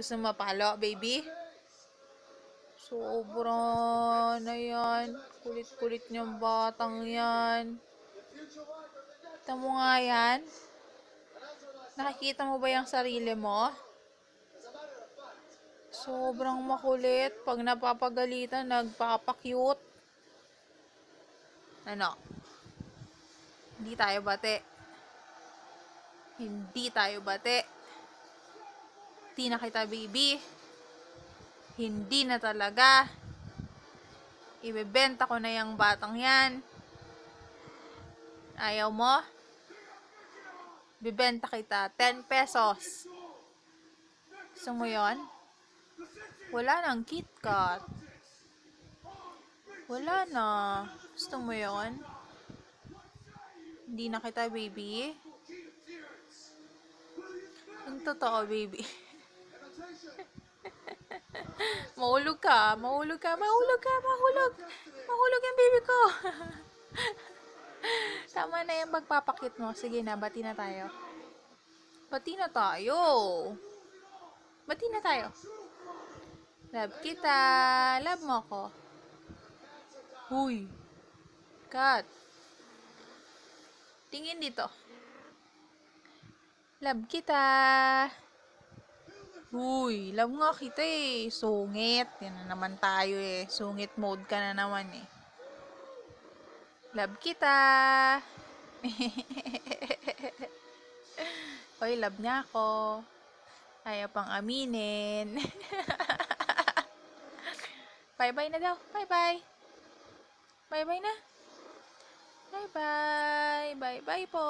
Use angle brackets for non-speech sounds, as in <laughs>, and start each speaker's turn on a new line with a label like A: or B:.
A: Gusto mo mapalo, baby? Sobra na yan. Kulit-kulit niyang batang yan. Kita mo nga yan. Nakikita mo ba yung sarili mo? Sobrang makulit. Pag napapagalitan, nagpapakyut. Ano? Hindi tayo bate. Hindi tayo bate. Hindi na kita, baby. Hindi na talaga. Ibebenta ko na yung batang yan. Ayaw mo? Bibenta kita 10 pesos. Gusto mo yun? Wala nang KitKat. Wala na. Gusto mo yon? Hindi na kita, baby. Yung totoo, baby. <laughs> <laughs> mahulog ka. Mahulog ka. Mahulog ka. Mahulog. Mahulog yung baby ko. <laughs> Tama na yung magpapakit mo. Sige na, bati na tayo. Bati na tayo. Bati na tayo. Love kita. Love mo ako. Huy. Kat. Tingin dito. Love kita. Huy, love nga kita eh. Sungit. Yan na naman tayo eh. Sungit mode ka na naman eh. Love kita. <laughs> Hoy, love niya ako. Ayaw pang aminin. <laughs> Bye-bye na daw. Bye-bye. Bye-bye na. Bye-bye. Bye-bye po.